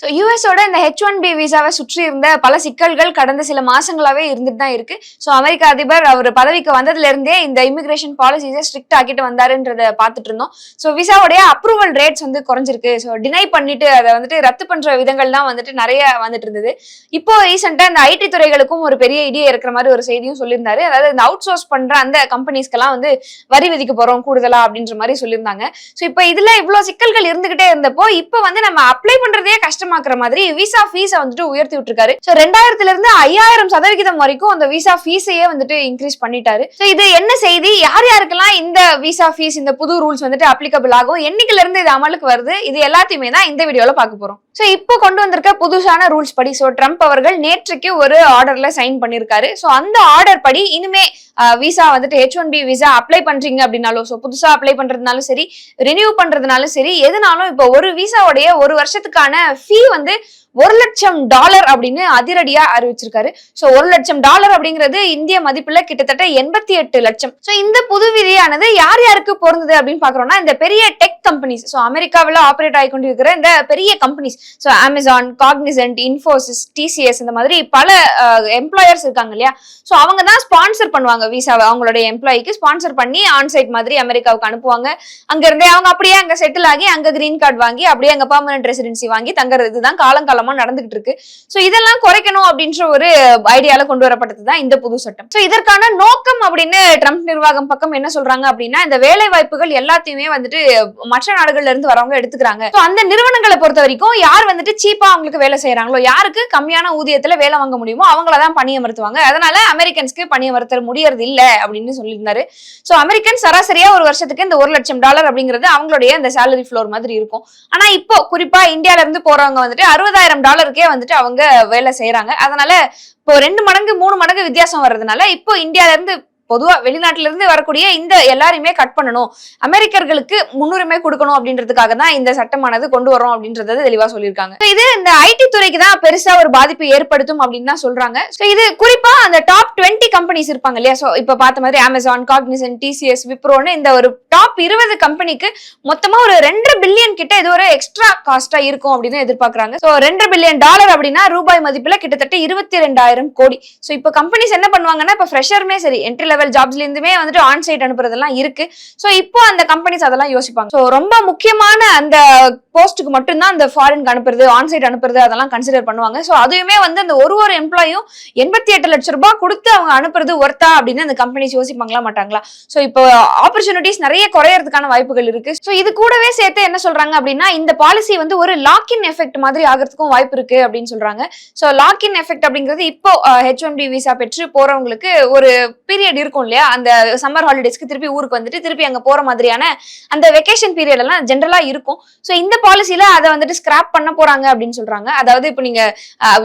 So யூஎஸோட இந்த H one B விசாவை சுற்றி இருந்த பல சிக்கல்கள் கடந்த சில மாசங்களாவே இருந்துட்டு தான் இருக்கு. ஸோ அமெரிக்க அதிபர் அவர் பதவிக்கு வந்ததுல இருந்தே இந்த இமிகிரேஷன் பாலிசிஸை ஸ்ட்ரிக்ட் ஆக்கிட்டு வந்தாருன்றத பார்த்துட்டு இருந்தோம். ஸோ விசாவுடைய அப்ரூவல் ரேட்ஸ் வந்து குறைஞ்சிருக்கு. ஸோ டினை பண்ணிட்டு அதை வந்துட்டு ரத்து பண்ற விதங்கள் தான் வந்துட்டு நிறைய வந்துட்டு இருந்தது. இப்போ ரீசெண்டா இந்த ஐடி துறைகளுக்கும் ஒரு பெரிய இடியே இருக்கிற மாதிரி ஒரு செய்தியும் சொல்லியிருந்தாரு. அதாவது இந்த அவுட் சோர்ஸ் பண்ற அந்த கம்பெனிஸ்க்கெல்லாம் வந்து வரி விதிக்க போறோம் கூடுதலா அப்படின்ற மாதிரி சொல்லியிருந்தாங்க. ஸோ இப்போ இதுல இவ்வளவு சிக்கல்கள் இருந்துகிட்டே இருந்தப்போ இப்போ வந்து நம்ம அப்ளை பண்றதே கஷ்டமாக்குற மாதிரி விசா ஃபீஸை வந்துட்டு உயர்த்தி விட்டுருக்காரு. ஸோ ரெண்டாயிரத்துல இருந்து ஐயாயிரம் சதவிகிதம் வரைக்கும் அந்த விசா ஃபீஸையே வந்துட்டு இன்க்ரீஸ் பண்ணிட்டாரு. ஸோ இது என்ன செய்தி? யார் யாருக்கெல்லாம் இந்த விசா ஃபீஸ் இந்த புது ரூல்ஸ் வந்துட்டு அப்ளிகபிள் ஆகும்? என்னைக்குல இருந்து இது அமலுக்கு வருது? இது எல்லாத்தையுமே தான் இந்த வீடியோல பார்க்க போறோம். ஸோ இப்போ கொண்டு வந்திருக்க புதுசான ரூல்ஸ் படி ஸோ ட்ரம்ப் அவர்கள் நேற்றுக்கு ஒரு ஆர்டர்ல சைன் பண்ணியிருக்காரு ஸோ அந்த ஆர்டர் படி இனிமே விசா வந்துட்டு H one B visa apply பண்றீங்க அப்படின்னாலும் ஸோ புதுசா அப்ளை பண்றதுனாலும் சரி ரினியூ பண்றதுனாலும் சரி எதுனாலும் இப்போ ஒரு விசாவுடைய ஒரு வருஷத்துக்கான ஃபீ வந்து ஒரு லட்சம் டாலர் அப்படின்னு அதிரடியா அறிவிச்சிருக்காரு. சோ ஒரு லட்சம் டாலர் அப்படிங்கிறது இந்திய மதிப்புல கிட்டத்தட்ட எண்பத்தி எட்டு லட்சம். சோ இந்த புது விதியானது யார் யாருக்கு பொருந்தது அப்படின்னு பாக்குறோம்னா இந்த பெரிய டெக் கம்பெனிஸ் சோ அமெரிக்காவில் ஆப்ரேட் ஆகி கொண்டிருக்கிற இந்த பெரிய companies so Amazon Cognizant Infosys TCS இந்த மாதிரி பல எம்ப்ளாயர்ஸ் இருக்காங்க இல்லையா? சோ அவங்க தான் ஸ்பான்சர் பண்ணுவாங்க விசாவை அவங்களுடைய எம்ப்ளாய்க்கு ஸ்பான்சர் பண்ணி ஆன்சைட் மாதிரி அமெரிக்காவுக்கு அனுப்புவாங்க. அங்க இருந்தே அவங்க அப்படியே அங்க செட்டில் ஆகி அங்க கிரீன் கார்டு வாங்கி அப்படியே அங்க பர்மனன்ட் ரெசிடென்சி வாங்கி தங்குறது. இதுதான் காலங்காலம் நடந்துகிட்டு இருக்கு ஸோ இதெல்லாம் குறைக்கணும் அப்படின்ற ஒரு ஐடியால கொண்டு வரப்பட்டது தான் இந்த புது சட்டம். ஸோ இதற்கான நோக்கம் அப்படின்னு ட்ரம்ப் நிர்வாகம் பக்கம் என்ன சொல்றாங்க அப்படின்னா இந்த வேலை வாய்ப்புகள் எல்லாத்தையுமே வந்துட்டு மற்ற நாடுகள்ல இருந்து வரவங்க எடுத்துக்கிறாங்க. அந்த நிறுவனங்களை பொறுத்த வரைக்கும் யார் வந்துட்டு சீப்பா அவங்களுக்கு வேலை செய்யறாங்களோ யாருக்கு கம்மியான ஊதியத்துல வேலை வாங்க முடியுமோ அவங்களதான் பணியமர்த்துவாங்க அதனால அமெரிக்கன்ஸ்க்கு பணியமர்த்த முடியறது இல்ல அப்படின்னு சொல்லியிருந்தாரு. சோ அமெரிக்கன் சராசரியா ஒரு வருஷத்துக்கு இந்த ஒரு லட்சம் டாலர் அப்படிங்கிறது அவங்களுடைய அந்த சேலரி ஃப்ளோர் மாதிரி இருக்கும். ஆனா இப்போ குறிப்பா இந்தியால இருந்து போறவங்க வந்துட்டு அறுபதாயிரம் டாலருக்கே வந்துட்டு அவங்க வேலை செய்யறாங்க அதனால இப்போ ரெண்டு மடங்கு மூணு மடங்கு வித்தியாசம் வர்றதுனால இப்போ இந்தியால இருந்து பொதுவா வெளிநாட்டுல இருந்து வரக்கூடிய இந்த எல்லாரையுமே கட் பண்ணணும். அமெரிக்கர்களுக்கு முன்னுரிமை கொடுக்கணும் அப்படின்றதுக்காக தான் இந்த சட்டமானது கொண்டு வரோம் அப்படின்றத தெளிவா சொல்லியிருக்காங்க. இது இந்த ஐடி துறைக்கு தான் பெருசா ஒரு பாதிப்பு ஏற்படுத்தும் அப்படின்னு தான் சொல்றாங்க. இது குறிப்பா அந்த டாப் டுவெண்ட்டி கம்பெனிஸ் இருப்பாங்க இல்லையா? சோ இப்ப பார்த்த மாதிரி அமேசான் காக்னிசன் டிசிஎஸ் விப்ரோன்னு இந்த ஒரு டாப் இருபது கம்பெனிக்கு மொத்தமா ஒரு ரெண்டரை பில்லியன் கிட்ட இது ஒரு எக்ஸ்ட்ரா காஸ்டா இருக்கும் அப்படின்னு எதிர்பார்க்கறாங்க. சோ ரெண்டரை பில்லியன் டாலர் அப்படின்னா ரூபாய் மதிப்புல கிட்டத்தட்ட இருபத்தி ரெண்டாயிரம் கோடி. சோ இப்போ கம்பெனிஸ் என்ன பண்ணுவாங்கன்னா இப்ப ஃப்ரெஷருமே சரி என்ட்ரி லெவல் ஜாப்ஸ்லேருந்துமே வந்துட்டு ஆன் சைட் அனுப்புறதெல்லாம் இருக்கு. ஸோ இப்போ அந்த கம்பெனிஸ் அதெல்லாம் யோசிப்பாங்க. ஸோ ரொம்ப முக்கியமான அந்த போஸ்ட்டுக்கு மட்டும்தான் அந்த ஃபாரினுக்கு அனுப்புறது ஆன் சைட் அனுப்புறது அதெல்லாம் கன்சிடர் பண்ணுவாங்க. ஸோ அதுவுமே வந்து அந்த ஒரு ஒரு எம்ப்ளாயும் எண்பத்தி எட்டு லட்சம் ரூபாய் கொடுத்து அவங்க அனுப்புறது ஒர்த்தா அப்படின்னு அந்த கம்பெனிஸ் யோசிப்பாங்களா மாட்டாங்களா? ஸோ இப்போ ஆப்பர்ச்சுனிட்டிஸ் நிறைய குறையறதுக்கான வாய்ப்புகள் இருக்கு. ஸோ இது கூடவே சேர்த்து என்ன சொல்றாங்க அப்படின்னா இந்த பாலிசி வந்து ஒரு லாக் இன் எஃபெக்ட் மாதிரி ஆகிறதுக்கும் வாய்ப்பு இருக்கு அப்படின்னு சொல்றாங்க. ஸோ லாக் இன் எஃபெக்ட் அப்படிங்கிறது இப்போ ஹெச் ஒன் பி விசா பெற்று போறவங்களுக்கு ஒரு பீரியட் இருக்கும் இல்லையா? அந்த சம்மர் ஹாலிடேஸ்க்கு திருப்பி ஊருக்கு வந்துட்டு திருப்பி அங்க போற மாதிரியான அந்த வெக்கேஷன் பீரியட் எல்லாம் ஜென்ரலா இருக்கும். சோ இந்த பாலிசில அதை வந்துட்டு ஸ்கிராப் பண்ண போறாங்க அப்படின்னு சொல்றாங்க. அதாவது இப்போ நீங்க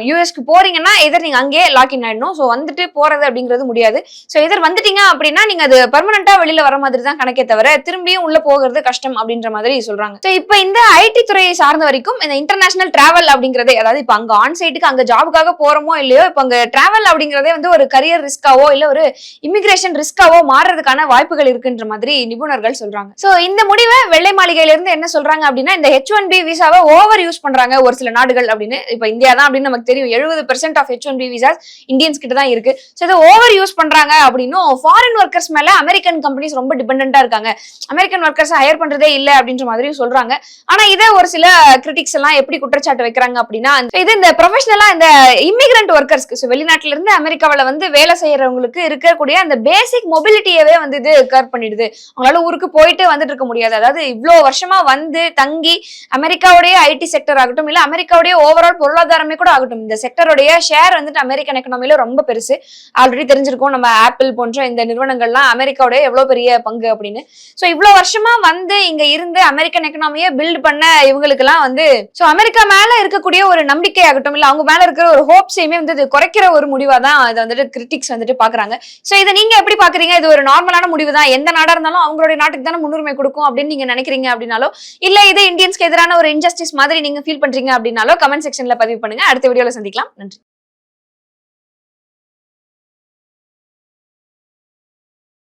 யூஎஸ்க்கு போறீங்கன்னா எதர் நீங்க அங்கேயே லாக் இன் ஆயிடணும். சோ வந்துட்டு போறது அப்படிங்கிறது முடியாது. சோ எதர் வந்துட்டீங்க அப்படின்னா நீங்க அது பெர்மனண்டா வெளியில வர மாதிரி தான் கணக்கே தவிர திரும்பியும் உள்ள போகிறது கஷ்டம் அப்படின்ற மாதிரி சொல்றாங்க. சோ இப்போ இந்த ஐடி துறையை சார்ந்த வரைக்கும் இந்த இன்டர்நேஷனல் டிராவல் அப்படிங்கறதே அதாவது இப்போ அங்க ஆன் சைட்டுக்கு அங்க ஜாபுக்காக போறோமோ இல்லையோ இப்போ அங்க டிராவல் அப்படிங்கறதே வந்து ஒரு கரியர் ரிஸ்காவோ இல்ல ஒரு இமிகிரேஷன் ரிஸ்காவோ மாறுறதுக்கான வாய்ப்புகள் இருக்குன்ற மாதிரி நிபுணர்கள் சொல்றாங்க. சோ இந்த முடிவை வெள்ளை மாளிகையில இருந்து என்ன சொல்றாங்க அப்படின்னா இந்த ஹெச் ஒன் பி விசாவை ஓவர் யூஸ் பண்றாங்க ஒரு சில நாடுகள் அப்படின்னு. இப்ப இந்தியா தான் அப்படின்னு நமக்கு தெரியும். எழுபது percent of H one B visas Indians கிட்ட தான் இருக்கு. சோ இதை ஓவர் யூஸ் பண்றாங்க அப்படின்னும் ஃபாரின் ஒர்க்கர்ஸ் மேல அமெரிக்கன் கம்பெனிஸ் ரொம்ப டிபெண்டா இருக்காங்க. அமெரிக்கன் ஒர்க்கர்ஸ் ஹையர் பண்றதே இல்ல அப்படின்ற மாதிரியும் சொல்றாங்க. ஆனா இதை ஒரு சில கிரிட்டிக்ஸ் எல்லாம் எப்படி குற்றச்சாட்டு வைக்கிறாங்க அப்படின்னா இது இந்த ப்ரொஃபஷனலா இந்த இமிகிரண்ட் ஒர்க்கர்ஸ்க்கு வெளிநாட்டுல இருந்து அமெரிக்காவில் வந்து வேலை செய்யறவங்களுக்கு இருக்கக்கூடிய அந்த பேசிக் மொபிலிட்டியவே வந்து இது கர் பண்ணிடுது. அவங்களால ஊருக்கு போயிட்டு வந்துட்டு இருக்க முடியாது. அதாவது இவ்வளோ வருஷமா வந்து தங்கி அமெரிக்காவுடைய ஐடி செக்டர் ஆகட்டும் இல்ல அமெரிக்காவுடைய ஓவரால் பொருளாதாரமே கூட ஆகட்டும் இந்த செக்டருடைய ஷேர் வந்துட்டு அமெரிக்கன் எக்கனாமில ரொம்ப பெருசு. ஆல்ரெடி தெரிஞ்சிருக்கோம் நம்ம ஆப்பிள் போன்ற இந்த நிறுவனங்கள்லாம் அமெரிக்காவுடைய எவ்வளவு பெரிய பங்கு அப்படின்னு. சோ இவ்வளவு வருஷமா வந்து இங்க இருந்து அமெரிக்கன் எக்கனாமியை பில்ட் பண்ண இவங்களுக்கு எல்லாம் வந்து சோ அமெரிக்கா மேல இருக்கக்கூடிய ஒரு நம்பிக்கை ஆகட்டும் இல்ல அவங்க மேல இருக்கிற ஒரு ஹோப்ஸையுமே வந்து இது குறைக்கிற ஒரு முடிவா தான் இதை வந்துட்டு கிரிட்டிக்ஸ் வந்துட்டு பாக்குறாங்க சோ இதை நீங்க நீங்க எப்படி பாக்குறீங்க? இது ஒரு நார்மலான முடிவு தான் எந்த நாடா இருந்தாலும் அவங்களுடைய நாட்டுக்கு தானே முன்னுரிமை கொடுக்கும் அப்படின்னு நீங்க நினைக்கிறீங்க அப்படின்னாலோ இல்ல இது இந்தியன்ஸ்க்கு எதிரான ஒரு இன்ஜஸ்டிஸ் மாதிரி நீங்க ஃபீல் பண்றீங்க அப்படின்னாலோ கமெண்ட் செக்ஷன்ல பதிவு பண்ணுங்க. அடுத்த வீடியோல சந்திக்கலாம். நன்றி.